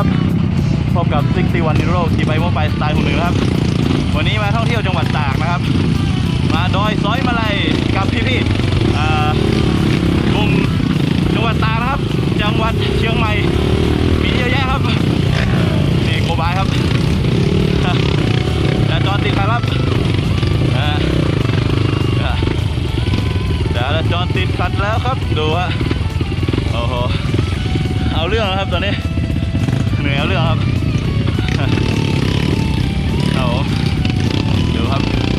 ครับพบกับซิกตี้วันนิโรขี่ไปมั่วไปสไตล์หุ่นหนึ่งครับ วันนี้มาท่องเที่ยวจังหวัดตากนะครับ มาดอยซอยมาลัยกับพี่ๆอ่กลุ่มจังหวัดตากนะครับ จังหวัดเชียงใหม่ มีเยอะแยะครับนี่โกบายครับและจอดติดครับอ่าอ่าจราจรติดขัดแล้วครับ ดูฮะโอ้โหเอาเรื่องนะครับตอนนี้ เหนื่อยเอาเรื่องครับเอาดูครับ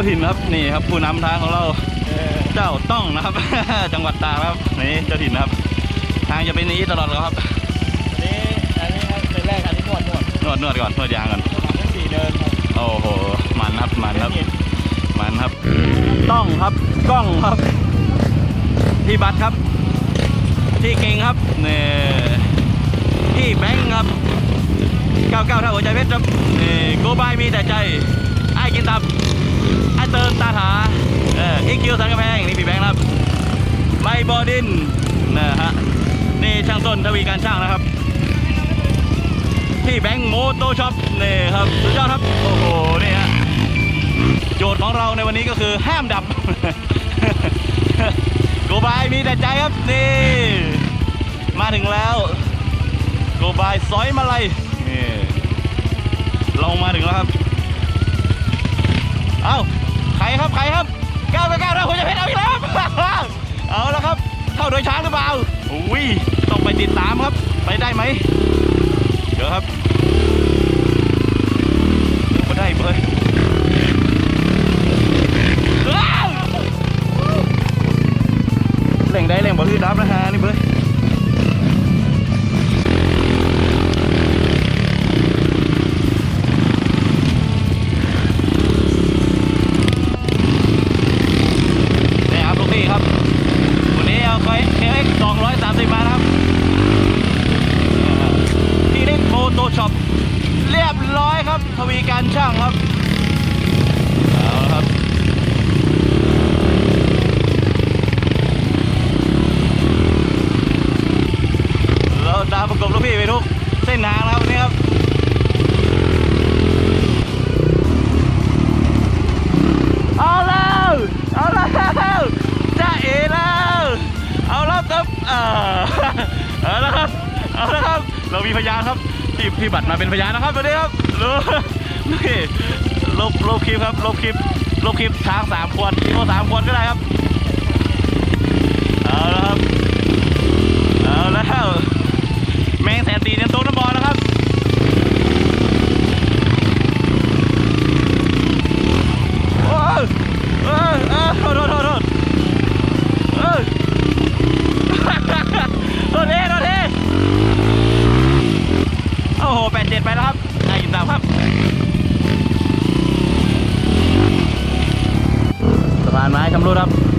าเจอเจ้าถิ่นครับนี่ครับผู้นำทางของเราเจ้าต้องนะครับ จังหวัดตากครับนี่เจ้าถิ่นนะครับ ทางจะเป็นอย่างนี้ตลอดเลยครับอันนี้อันนี้ครับเป็นแรกอันนี้นวดนวดนวดนวดก่อนนวดยางก่อนทั้งสี่เดินครับโอ้โหมันครับมันครับเห็นมันครับ ต้องครับกล้องครับพี่บัตรครับพี่เก่งครับนี่พี่แบงค์ครับก้าวก้าวเท่าหัวใจเพชรครับนี่โกบายมีแต่ใจไอ้ายกินตับไอ้าย เติมตาหาเอออีคิวสันกำแพงนี่พี่แบงค์ครับไมบอดินนะฮะนี่ช่างต้นทวีการช่างนะครับพี่แบงค์โมโตช็อปนี่ครับสุดยอดครับโอ้โหนี่ฮะโจทย์ของเราในวันนี้ก็คือห้ามดับโกบายมีแต่ใจครับนี่มาถึงแล้วโกบายซอยมาลัยนี่เรามาถึงแล้วครับ เอ้า ใครครับใครครับก้าวก้าวก้าวเราคุณจะเพชรเอาอีกแล้วเอาแล้วครับ เข้าโดยช้างหรือเปล่าอุ้ยต้องไปติดตามครับ ไปได้ไหม ต้ช็อปเรียบร้อยครับ ทวีการช่างครับ เอาละครับ เราตามประกบลูกพี่ไปทุก เส้นทางนะครับวันนี้ครับเอาแล้วเอาแล้วจ้าเอแล้ว เอาแล้วครับอ่าเอาแล้วครับ เอาแล้วครับ เรามีพยานครับ พี่พี่บัตรมาเป็นพยานนะครับวัสดีครับรู้นี่ลบลบคลิปครับลบคลิปลบคลิปช้างสามขวดโคสามขวดก็ได้ครับเอาละครับะ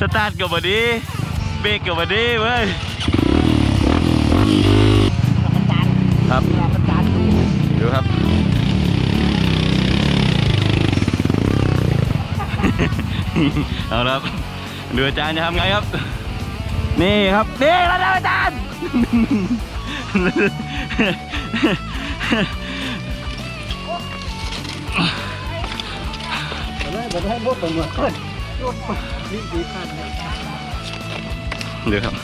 สตาร์ทกับบดีเบรกกับบดี้เว้ยครับดูครับ เอาละครับเรือาจารย์จะทำไงครับ นี่ครับนี่แล้วนอาจารย์ไม่ผมให้บดเป็นหมดเพื่อน นี่ดีขั้นเนี่ยเดี๋ยวครับ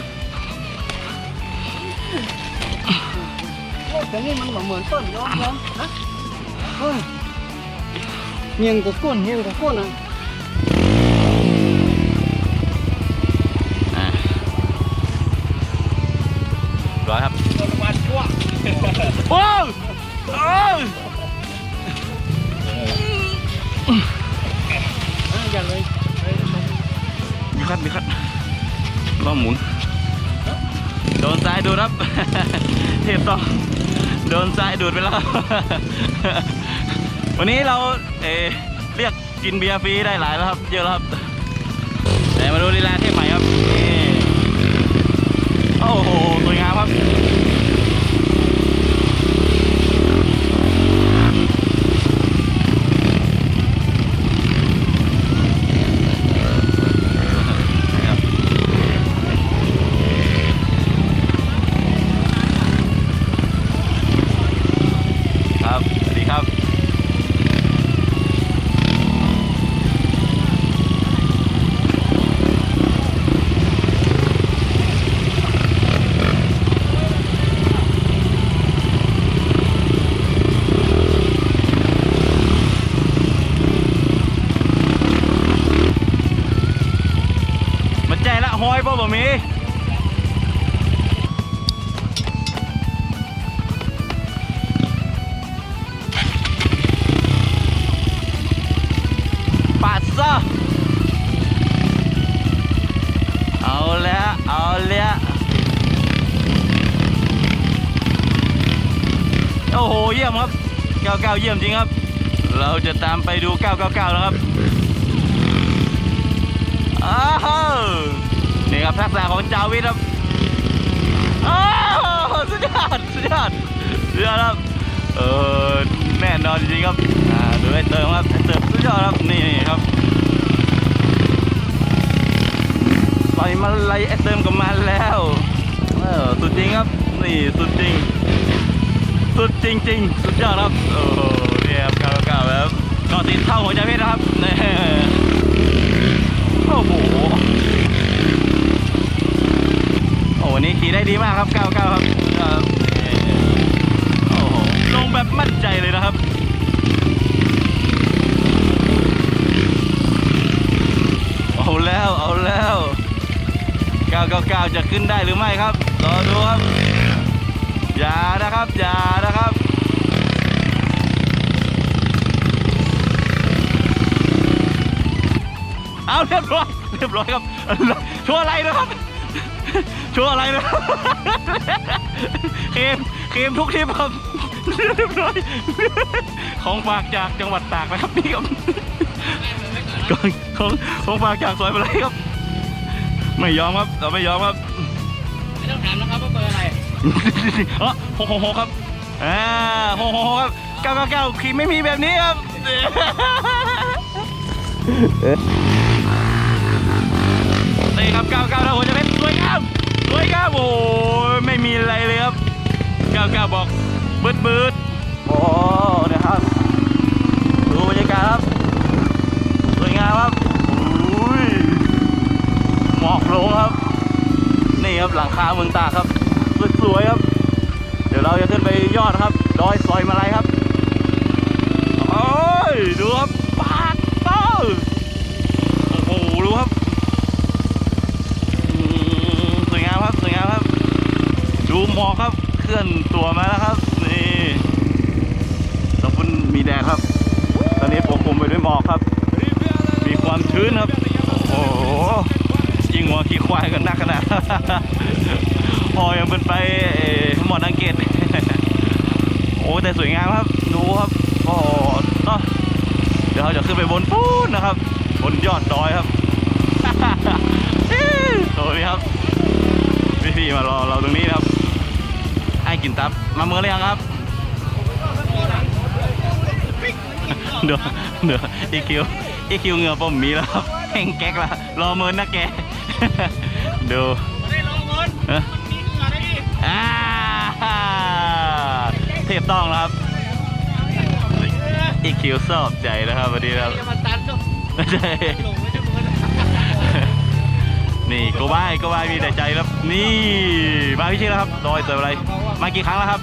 โอ้แต่นี่มันบ่เหมือนต้นยอมยอมนะเฮ้ยเงียงกับก้นเงียงกับก้นอะอ่าร้อยครับรางวัลชั่วโอ้ยโอ้ยอะอย่าเลยเฮ้ยมี คัดมีคัดล้อหมุน โดนซ้ายดูดครับ เทปต่อโดนซ้ายดูดไปแล้ว วันนี้เราเอเรียกกินเบียร์ฟรีได้หลายแล้วครับ เยอะแล้วครับ แต่มาดูลีลาเทพใหม่ครับ โอ้โห สวยงามครับ 99 เยี่ยมจริงครับ เราจะตามไปดู 999 แล้วครับอ้าวนี่ครับทักษะของจาวิทครับอ้าวสุดยอดสุดยอดสุดยอดครับเออแน่นอนจริงครับอ่าดูไอ้เติมครับไอ้เติมสุดยอดครับนี่ครับปล่อยมาไล่ไอ้เติมกับมันแล้วเออสุดจริงครับนี่สุดจริง สุดจริง ๆ สุดยอดครับโอ้โหเนี่ยครับกาวก้าวครับนอนติดเท่าหัวใจเพชรนะครับนี่โอ้โหโอ้วันนี้ขี่ได้ดีมากครับ 99ครับครับโอ้โหลงแบบมั่นใจเลยนะครับเอาแล้วเอาแล้ว 999 จะขึ้นได้หรือไม่ครับรอดูครับ อย่านะครับ อย่านะครับเอาเรียบร้อยเรียบร้อยครับชัวอะไรนะครับชัวอะไรนะครับเคมเคมทุกทริปครับเรียบร้อยของฝากจากจังหวัดตากนะครับนี่ครับของของฝากจากซอยอะไรครับ ไม่ยอมครับเราไม่ยอมครับไม่ต้องถามนะครับว่าเบอร์อะไร อ๋อหกหกหกครับอ่าหกหกหกครับเก้าเก้าเก้าขีไม่มีแบบนี้ครับ นี่ครับเก้าเก้าหัวจะเป็นสวยงามสวยงามโอ้ยไม่มีอะไรเลยครับเก้าเก้าบอกบืดบืดโอ้นะครับดูบรรยากาศครับสวยงามครับอุ้ยหมอกลงครับ นี่ครับหลังคาเมืองตากครับ สวยครับ เดี๋ยวเราจะขึ้นไปยอดครับดอยซอยมาลายครับโอ้ยดูครับปากเต้าโอ้โหดูครับสวยงามครับสวยงามครับ ดูหมอกครับเคลื่อนตัวมาแล้วครับนี่ตะพุ่นมีแดดครับ ตอนนี้ปกคลุมไปด้วยหมอกครับ มีความชื้นครับ โอ้โหยิงหัวขี้ควายกันนักขนาด พอยังเป็นไปเอ่อหมอนังเกตโอ้แต่สวยงามครับดูครับโอ้โหเนอะเดี๋ยวเราจะขึ้นไปบนปูนนะครับ บนยอดดอยครับโอ้ยครับพี่ๆมารอเราตรงนี้นะครับไอ้กินตับมาเมืองเลยงครับอเดี๋ยวเดี๋ยวอีคิวอีคิวเหงื่อผมมีแล้วครับแห้งแก๊กละรอเมินนะแกดูไม่ได้รอเงิน ต้องแล้วครับอีคิวชอบใจนะครับวันนี้ครับมาตันก็ไม่ใช่หลงไม่ใช่คนนี่โกบายโกบายมีแต่ใจครับนี่มาพี่ชื่อแล้วครับดอยเจออะไร มากี่ครั้งแล้วครับ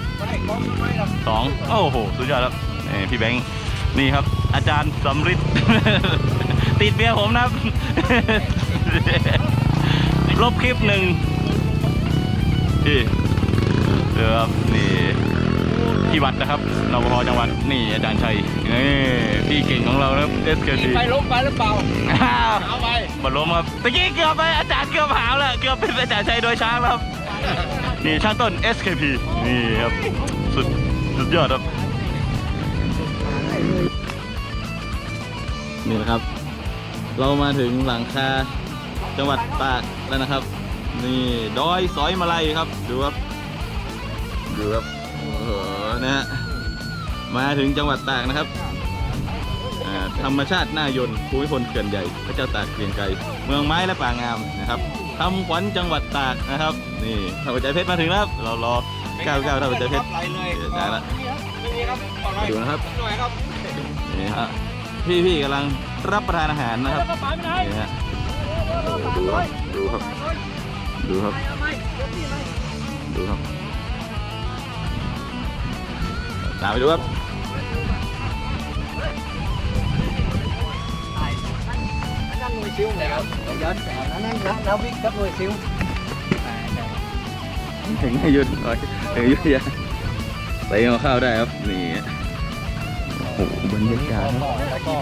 สองโอ้โหสุดยอดครับนี่พี่แบงค์นี่ครับ อาจารย์สำริดติดเบียร์ผมนะครับลบคลิปหนึ่งนี่เดี๋ยวครับนี่ ที่วัดนะครับนปภจังหวัดนี่อาจารย์ชัยนี่พี่เก่งของเรานะครับเอสเมีทีไฟล้มไปหรือเปล่าอ้าวเอาไปบอลล้มครับตะกี้เกือบไปอาจารย์เกือบหาวแล้วเกือบเป็นอาจารย์ชัยโดยช้างแล้วครับนี่ช่างต้น SKP นี่ครับสุดสุดยอดครับนี่นะครับ เรามาถึงหลังคาจังหวัดตากแล้วนะครับ นี่ดอยสอยมาลัยครับดูครับดูครับโอ้โห นะฮะมาถึงจังหวัดตากนะครับอ่าธรรมชาติน่ายนต์ภูมิพลเขื่อนใหญ่ พระเจ้าตากเกรียงไกรเมืองไม้และป่างามนะครับทำขวัญจังหวัดตากนะครับนี่ท่าหัวใจเพชรมาถึงแล้วครับเรารอก้าวก้าวท่าหัวใจเพชรไหลเลยเดี๋ยวได้ละไม่มีครับปลอดภัยดูนะครับหน่อยครับนี่ฮะพี่พี่กำลังรับประทานอาหารนะครับแล้วก็ไปไม่ได้นี่ฮะโอ้โหดูครับดูครับดูครับดูครับ ตามไปดูครับนั่นหน่วยซิวแล้วเดี๋ยวนั่นนั่นแล้ววิ่งกับหน่วยซิวถึงให้หยุดหน่อยถึงหยุดอย่าใส่เอาข้าวได้ครับนี่โอ้โหบรรยากาศครับแล้วก็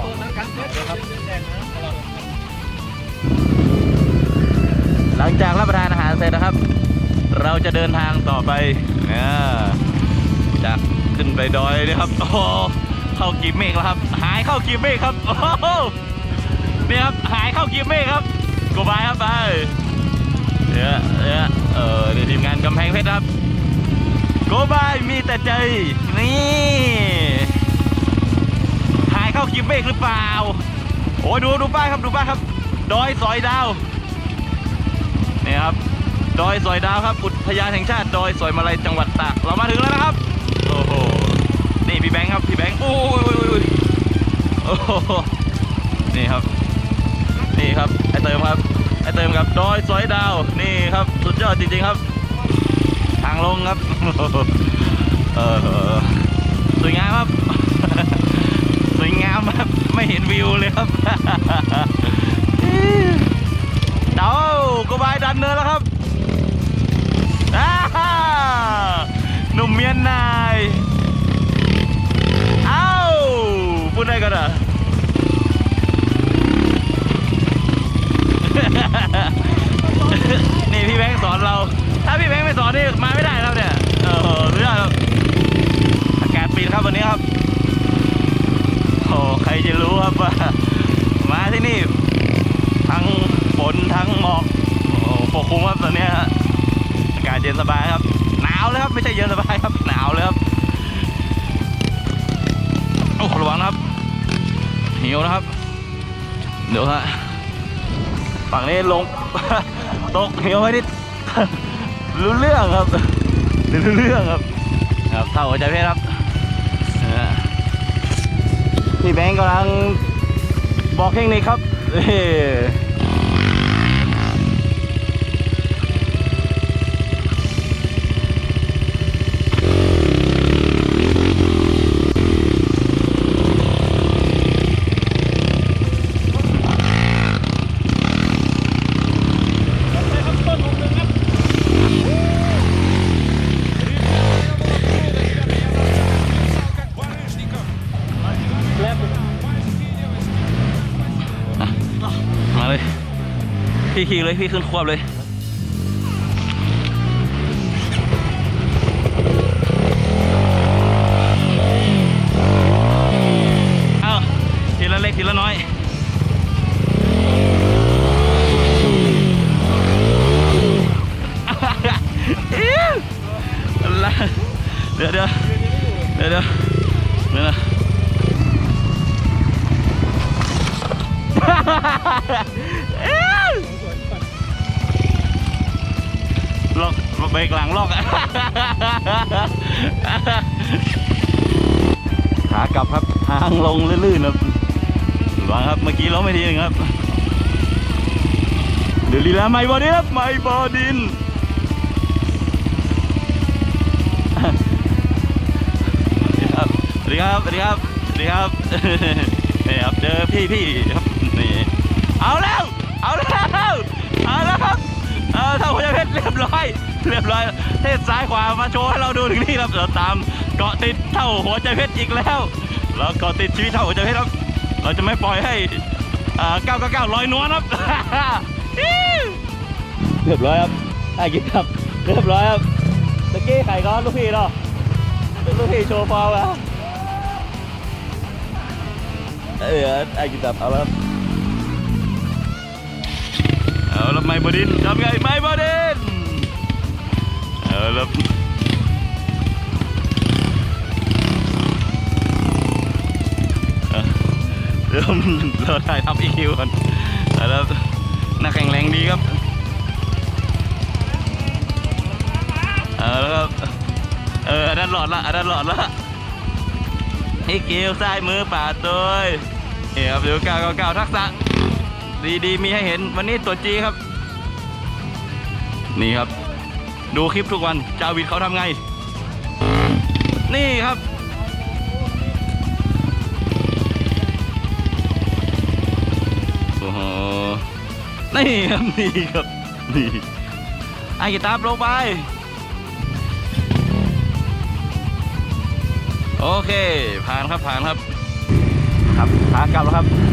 หลังจากรับประทานอาหารเสร็จนะครับ เราจะเดินทางต่อไปอ่าจาก ขึ้นไปดอยนี่ครับโอ้เข้ากีบเมฆแล้วครับ หายเข้ากีบเมฆครับโอ้โหนี่ครับหายเข้ากีบเมฆครับกูบายครับไปเนี่ยเนี่ยเออเดี๋ยวทีมงานกำแพงเพชรครับกูบายมีแต่ใจนี่หายเข้ากีบเมฆหรือเปล่าโอ้ยดูดูป้ายครับดูป้ายครับ ดอยสอยดาวนี่ครับดอยสอยดาวครับ อุทยานแห่งชาติดอยสอยมาลัยจังหวัดตากเรามาถึงแล้วนะครับ โอ้โห นี่พี่แบงค์ครับพี่แบงค์โอ้ยโอ้โอ้ยโอ้โหนี่ครับ นี่ครับไอเติมครับไอเติมครับดอยสอยดาวนี่ครับ สุดยอดจริงๆครับ ทางลงครับเออสวยงามครับ สวยงามครับ ไม่เห็นวิวเลยครับเดากูบายดันเนินแล้วครับ หนุ่มเมียนนายเอ้าพูดได้กันเหรอนี่พี่แบงค์สอนเรา ถ้าพี่แบงค์ไม่สอนนี่มาไม่ได้ครับเนี่ยโอ้โหสุดยอดครับอากาศปิดครับวันนี้ครับโอ้ใครจะรู้ครับว่ามาที่นี่ ทั้งฝนทั้งหมอกโอ้ปกคลุมครับตอนนี้อากาศเย็นสบายครับาวเลยครับไม่ใช่เย็นสบายครับหนาวเลยครับโอ้ระวังนะครับหิวนะครับ เดี๋ยวฮะฝั่งนี้ลงตกหิวไว้นิดรู้เรื่องครับรู้เรื่องครับครับเท่าหัวใจเพชรครับฮะพี่แบงค์กำลังบอกเทคนิคครับ พี่ขี่เลยพี่ขึ้นควบเลย เบรกหลังล็อกขากลับครับทางลงลื่นๆครับระวังครับเมื่อกี้ล้มไม่ทีนึงครับเดี๋ยวลีลาไม่บอดินครับไม่บอดินสวัสดีครับสวัสดีครับสวัสดีครับนี่ครับเจอพี่พี่ครับนี่เอาแล้วเอาแล้วเอาแล้วครับเอาเท่าหัวใจเพชรเรียบร้อย เรียบร้อยเทศซ้ายขวามาโชว์ให้เราดูถึงนี่ครับเราตามเกาะติดเท่าหัวใจเพชรอีกแล้วเราเกาะติดชีวิตเท่าหัวใจเพชรครับ เราจะไม่ปล่อยให้อ่า999ลอยนวลครับเรียบร้อยครับไอ้กิ๊ครับเรียบร้อยครับตะกี้ไข่ก้อนลูกพี่เนาะเป็นลูกพี่โชว์ฟาวอะเออไอ้กินตับเอาแล้วเอาแล้วไม่บดินทำไงไม่บดิน เอาแล้วเริ่มเราถ่ายทำอีคิวก่อนแล้วนักแข่งแรงดีครับเอาแล้วครับเอออันนั้นหลอดละอันนั้นหลอดละอีคิวซ้ายมือป่าดตัวเฮ้ยครับเดี๋ยวก้าวก้าวก้าทักษะดีดีมีให้เห็นวันนี้ตัวจีครับ นี่ครับ ดูคลิปทุกวันจาวิดเขาทำไง นี่ครับ โอ้โห นี่ครับนี่ครับ นี่ไอ้กีตาร์ลงไป โอเค ผ่านครับผ่านครับ ครับขากลับแล้วครับ